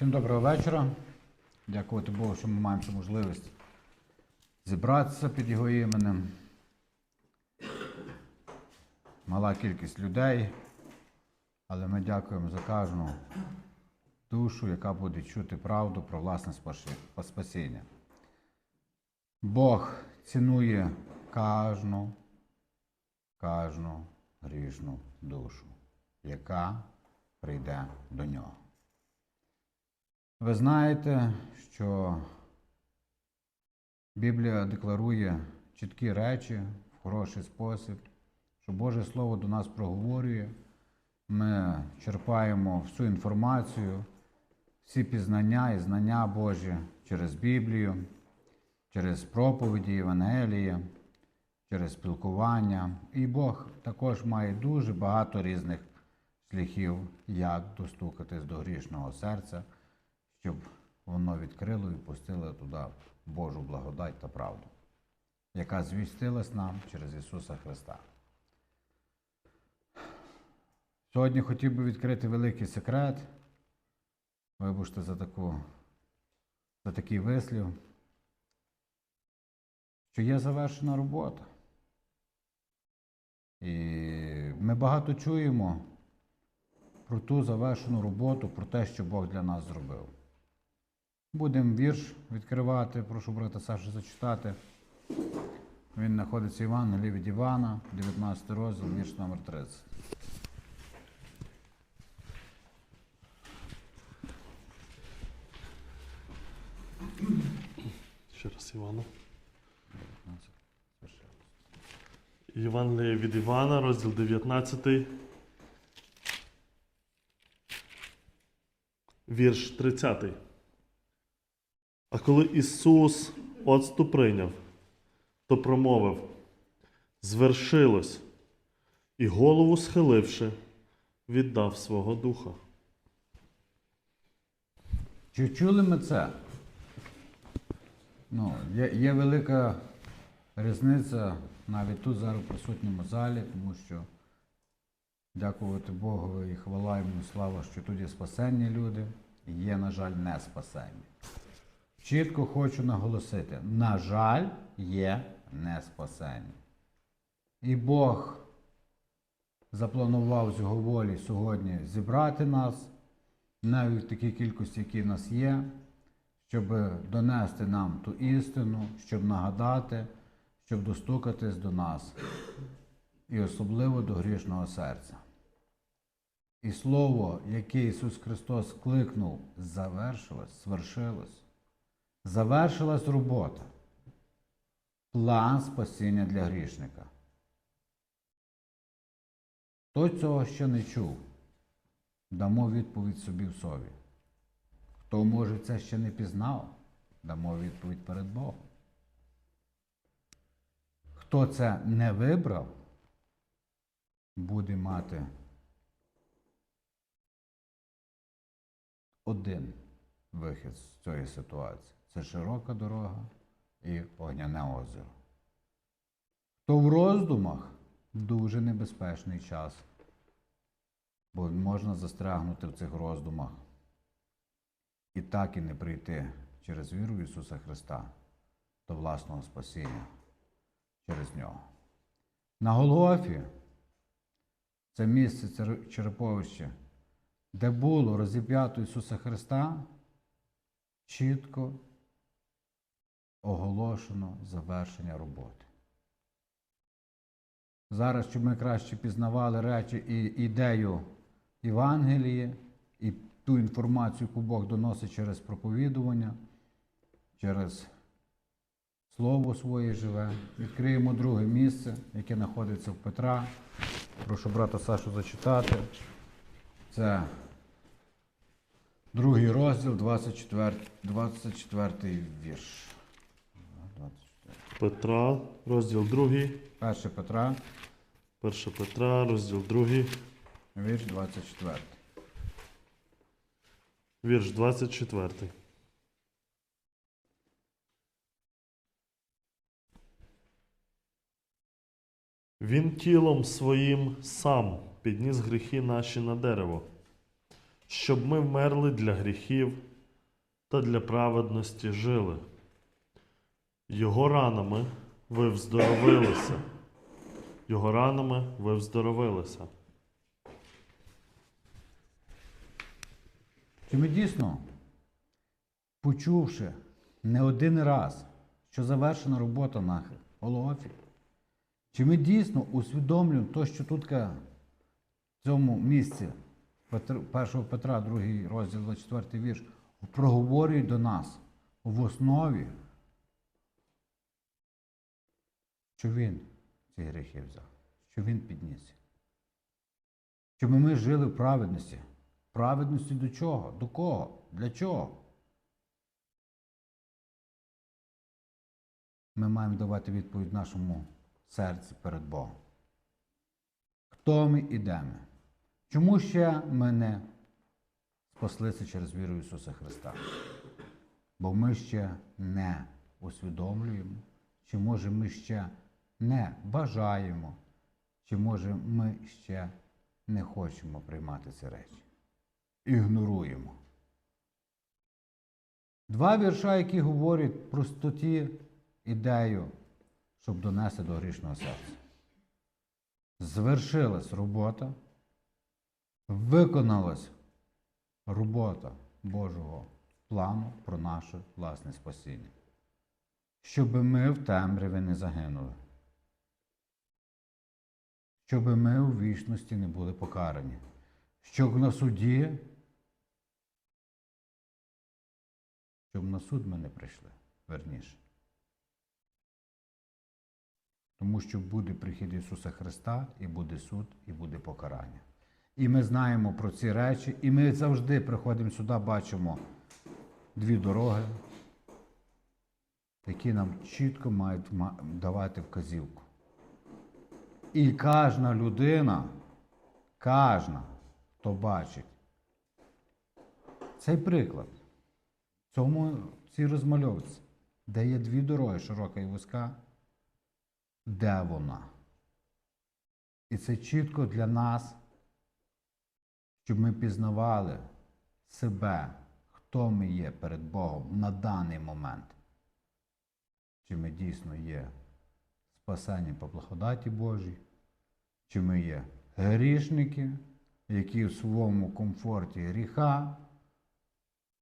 Всім доброго вечора. Дякувати Богу, що ми маємо цю можливість зібратися під його іменем. Мала кількість людей, але ми дякуємо за кожну душу, яка буде чути правду про власне спасіння. Бог цінує кожну, кожну грішну душу, яка прийде до нього. Ви знаєте, що Біблія декларує чіткі речі в хороший спосіб, що Боже Слово до нас проговорює. Ми черпаємо всю інформацію, всі пізнання і знання Божі через Біблію, через проповіді Євангелії, через спілкування. І Бог також має дуже багато різних шляхів, як достукатись до грішного серця, щоб воно відкрило і пустило туди Божу благодать та правду, яка звістилась нам через Ісуса Христа. Сьогодні хотів би відкрити великий секрет. Вибачте за таку, за такий вислів, що є завершена робота. І ми багато чуємо про ту завершену роботу, про те, що Бог для нас зробив. Будемо вірш відкривати, прошу брата Сашу зачитати. Він знаходиться Іван на від Івана, 19 розділ, вірш номер 30. Ще раз Івана. Євангеліє від Івана, розділ 19. Вірш 30. А коли Ісус оцту прийняв, то промовив: звершилось, і голову схиливши, віддав свого духа. Чи чули ми це? Ну, є, є велика різниця навіть тут зараз в присутньому залі, тому що дякувати Богу і хвала йому слава, що тут є спасенні люди, і є, на жаль, не спасенні. Чітко хочу наголосити: на жаль, є не спасенні. І Бог запланував з його волі сьогодні зібрати нас навіть в такій кількості, які в нас є, щоб донести нам ту істину, щоб нагадати, щоб достукатись до нас, і особливо до грішного серця. І слово, яке Ісус Христос кликнув, завершилось, свершилось. Завершилась робота. План спасіння для грішника. Хто цього ще не чув, дамо відповідь собі в сові. Хто, може, це ще не пізнав, дамо відповідь перед Богом. Хто це не вибрав, буде мати один вихід з цієї ситуації. Це широка дорога і огняне озеро. Хто в роздумах дуже небезпечний час, бо можна застрягнути в цих роздумах і так і не прийти через віру в Ісуса Христа до власного спасіння через Нього. На Голгофі це місце череповище, де було розіп'ято Ісуса Христа, чітко оголошено завершення роботи. Зараз, щоб ми краще пізнавали речі і ідею Євангелії, і ту інформацію, яку Бог доносить через проповідування, через Слово своє живе. Відкриємо друге місце, яке знаходиться в Петра. Прошу брата Сашу зачитати. Це другий розділ, 24, 24 вірш. 24. Петра, розділ 2. Перше Петра, 1 Петра, розділ 2. вірш 24. Вірш 24. Він тілом своїм сам підніс гріхи наші на дерево, щоб ми вмерли для гріхів та для праведності жили. Його ранами ви вздоровилися. Його ранами ви вздоровилися. Чи ми дійсно, почувши не один раз, що завершена робота на Голгофі, чи ми дійсно усвідомлюємо те, що тут в цьому місці 1 Петра, 2 розділ, 24 вірш, проговорюють до нас в основі, що Він ці гріхи взяв, що Він підніс. Щоб ми жили в праведності. Праведності до чого? До кого? Для чого? Ми маємо давати відповідь нашому серці перед Богом. Хто ми і? Чому ще ми не спаслися через віру Ісуса Христа? Бо ми ще не усвідомлюємо, чи може ми ще не бажаємо, чи може ми ще не хочемо приймати ці речі. Ігноруємо. Два вірша, які говорять про стоті ідею, щоб донести до грішного серця. Звершилась робота, виконалась робота Божого плану про наше власне спасіння. Щоб ми в темряві не загинули. Щоб ми у вічності не були покарані. Щоб на суді, щоб на суд ми не прийшли, верніше. Тому що буде прихід Ісуса Христа, і буде суд, і буде покарання. І ми знаємо про ці речі, і ми завжди приходимо сюди, бачимо дві дороги, які нам чітко мають давати вказівку. І кожна людина, кожна, хто бачить цей приклад, цьому цій розмальовці, де є дві дороги, широка і вузька, де вона? І це чітко для нас, щоб ми пізнавали себе, хто ми є перед Богом на даний момент. Чи ми дійсно є спасені по благодаті Божій, чи ми є грішники, які в своєму комфорті гріха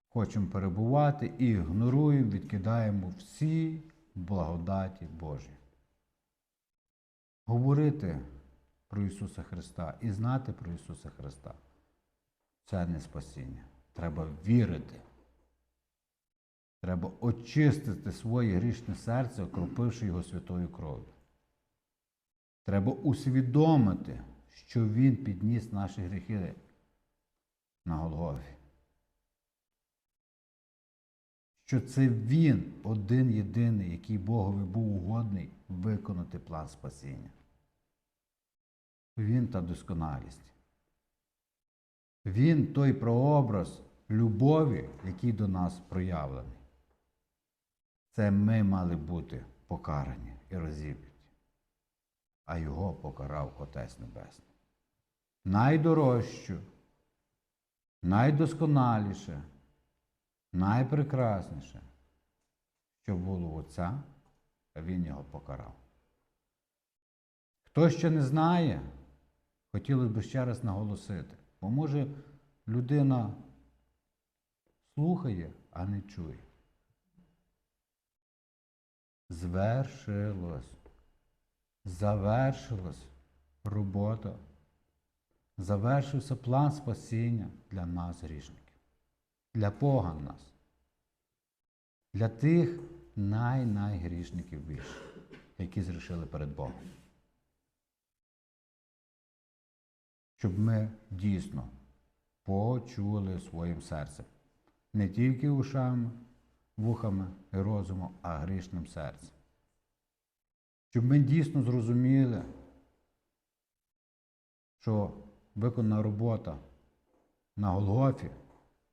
хочемо перебувати і ігноруємо, відкидаємо всі благодаті Божі. Говорити про Ісуса Христа і знати про Ісуса Христа це не спасіння. Треба вірити. Треба очистити своє грішне серце, окропивши його святою кров'ю. Треба усвідомити, що Він підніс наші гріхи на Голгофі. Що це Він один єдиний, який Богові був угодний виконати план спасіння. Він та досконалість. Він той прообраз любові, який до нас проявлений. Це ми мали бути покарані і розіп'яті, а його покарав Отець Небесний. Найдорожчу, найдосконаліше, найпрекрасніше, що було у Отця, він його покарав. Хто ще не знає, хотілося б ще раз наголосити, бо може людина слухає, а не чує. Звершилось, завершилась робота, завершився план спасіння для нас, грішників, для поган нас, для тих най-найгрішників більше, які зрішили перед Богом. Щоб ми дійсно почули своїм серцем, не тільки ушами, вухами і розумом, а грішним серцем. Щоб ми дійсно зрозуміли, що виконана робота на Голгофі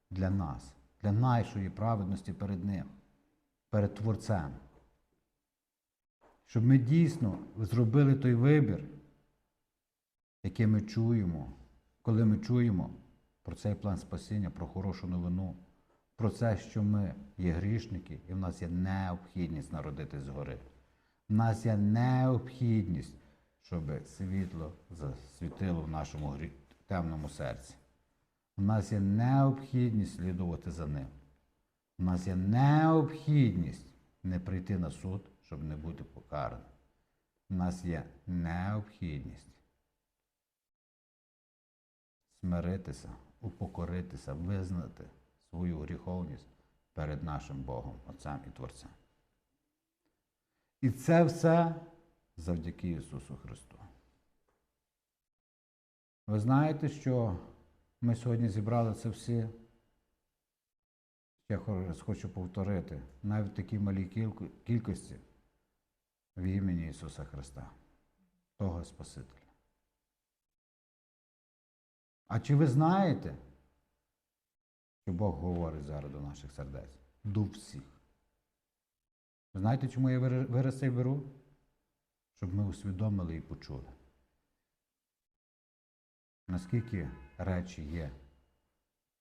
для нас, для нашої праведності перед Ним, перед Творцем. Щоб ми дійсно зробили той вибір, який ми чуємо, коли ми чуємо про цей план спасіння, про хорошу новину, про це, що ми є грішники, і в нас є необхідність народитись згори. В нас є необхідність, щоб світло засвітило в нашому темному серці. У нас є необхідність слідувати за ним. У нас є необхідність не прийти на суд, щоб не бути покараним. У нас є необхідність смиритися, упокоритися, визнати свою гріховність перед нашим Богом, Отцем і Творцем. І це все завдяки Ісусу Христу. Ви знаєте, що ми сьогодні зібрали це всі. Я хочу повторити, навіть в такій малій кількості в імені Ісуса Христа, того Спасителя. А чи ви знаєте, що Бог говорить зараз до наших сердець? До всіх. Знаєте, чому я вираз цей беру? Щоб ми усвідомили і почули. Наскільки речі є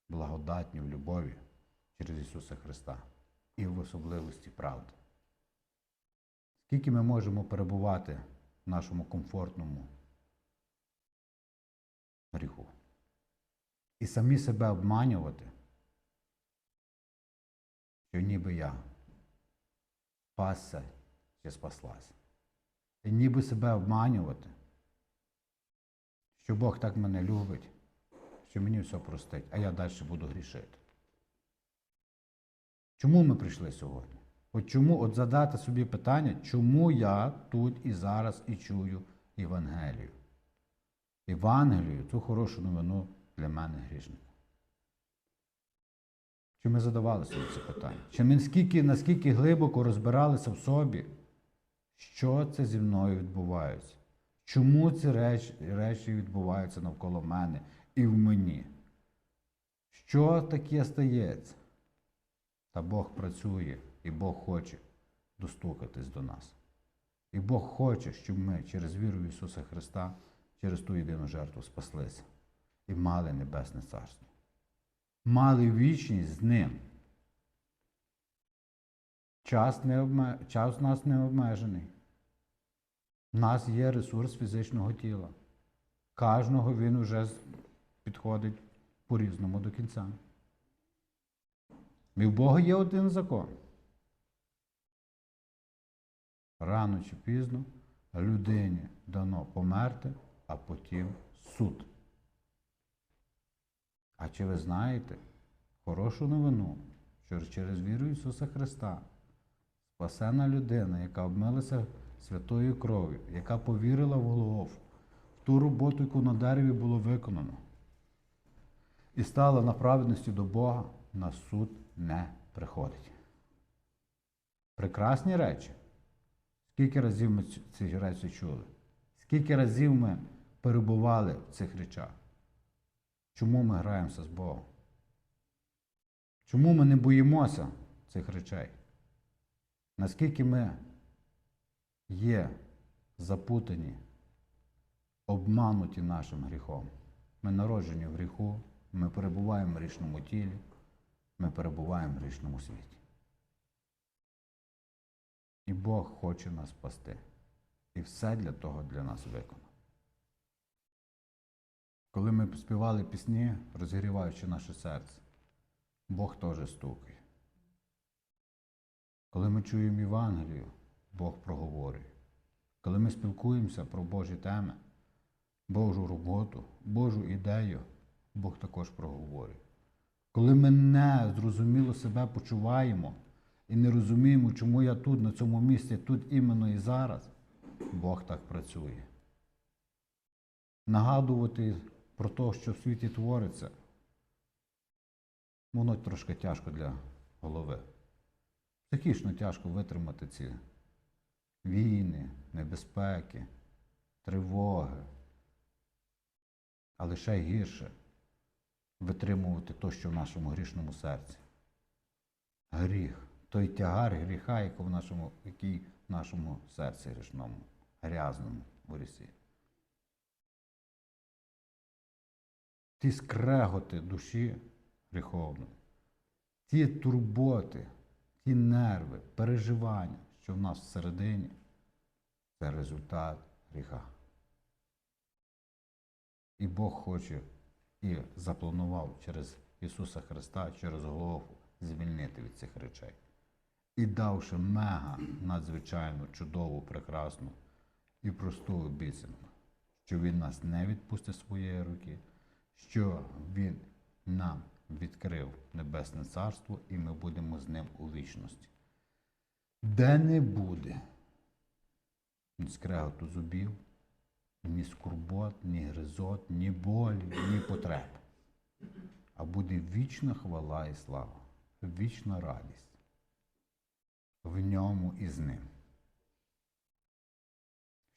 благодатні в любові через Ісуса Христа і в особливості правди. Скільки ми можемо перебувати в нашому комфортному гріху і самі себе обманювати, що ніби я спасся чи спаслася. І ніби себе обманювати, що Бог так мене любить, що мені все простить, а я далі буду грішити. Чому ми прийшли сьогодні? От чому от задати собі питання, чому я тут і зараз і чую Євангелію? Євангелію, цю хорошу новину для мене грішника. Чи ми задавали собі це питання? Чи ми наскільки, наскільки глибоко розбиралися в собі, що це зі мною відбувається? Чому ці речі, речі відбуваються навколо мене і в мені? Що таке стається? Та Бог працює, і Бог хоче достукатись до нас. І Бог хоче, щоб ми через віру в Ісуса Христа, через ту єдину жертву спаслися і мали Небесне Царство. Мали вічність з Ним. Час, не обме... Час у нас не обмежений. У нас є ресурс фізичного тіла. Кожного він вже підходить по-різному до кінця. І в Бога є один закон. Рано чи пізно людині дано померти, а потім суд. А чи ви знаєте хорошу новину, що через віру Ісуса Христа спасена людина, яка обмилася святою кров'ю, яка повірила в Голгофу, в ту роботу, яку на дереві було виконано, і стала на праведності до Бога, на суд не приходить. Прекрасні речі. Скільки разів ми ці речі чули? Скільки разів ми перебували в цих речах? Чому ми граємося з Богом? Чому ми не боїмося цих речей? Наскільки ми є запутані, обмануті нашим гріхом? Ми народжені в гріху, ми перебуваємо в грішному тілі, ми перебуваємо в грішному світі. І Бог хоче нас спасти. І все для того для нас виконав. Коли ми співали пісні, розігріваючи наше серце, Бог теж стукає. Коли ми чуємо Євангелію, Бог проговорює. Коли ми спілкуємося про Божі теми, Божу роботу, Божу ідею, Бог також проговорює. Коли ми не зрозуміло себе почуваємо і не розуміємо, чому я тут, на цьому місці, тут іменно і зараз, Бог так працює. Нагадувати про те, що в світі твориться, воно трошки тяжко для голови. Психічно тяжко витримати ці війни, небезпеки, тривоги. Але ще гірше витримувати то, що в нашому грішному серці. Гріх, той тягар гріха, який в нашому, який в нашому серці грішному, грязному в рісі. Ті скреготи душі гріховної, ті турботи, ті нерви, переживання, що в нас всередині, це результат гріха. І Бог хоче і запланував через Ісуса Христа, через Голгофу звільнити від цих речей. І давши мега надзвичайно чудову, прекрасну і просту обіцянку, що Він нас не відпустить своєї руки, що Він нам відкрив Небесне Царство, і ми будемо з ним у вічності. Де не буде ні скреготу зубів, ні скорбот, ні гризот, ні болі, ні потреб. А буде вічна хвала і слава, вічна радість в ньому і з ним.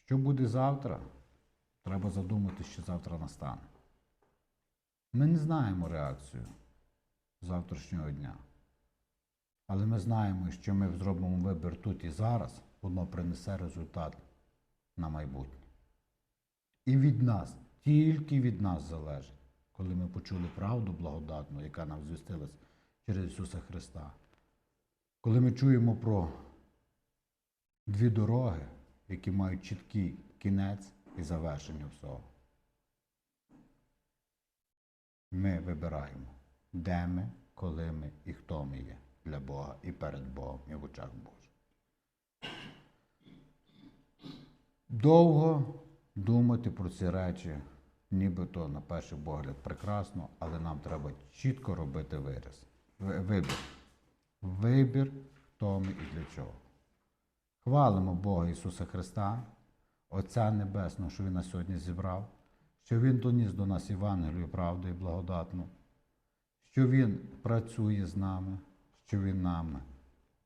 Що буде завтра? Треба задумати, що завтра настане. Ми не знаємо реакцію завтрашнього дня. Але ми знаємо, що ми зробимо вибір тут і зараз, воно принесе результат на майбутнє. І від нас, тільки від нас залежить, коли ми почули правду благодатну, яка нам звістилась через Ісуса Христа. Коли ми чуємо про дві дороги, які мають чіткий кінець і завершення всього. Ми вибираємо, де ми, коли ми і хто ми є для Бога і перед Богом, і в очах Божих. Довго думати про ці речі, нібито на перший погляд прекрасно, але нам треба чітко робити виріз, ви- вибір. Вибір, хто ми і для чого. Хвалимо Бога Ісуса Христа, Отця Небесного, що Він нас сьогодні зібрав, що Він доніс до нас Євангелію, правду і благодатну, що Він працює з нами, що Він нами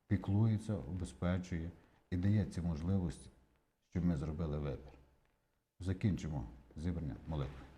піклується, убезпечує і дає ці можливості, щоб ми зробили вибір. Закінчимо зібрання молитви.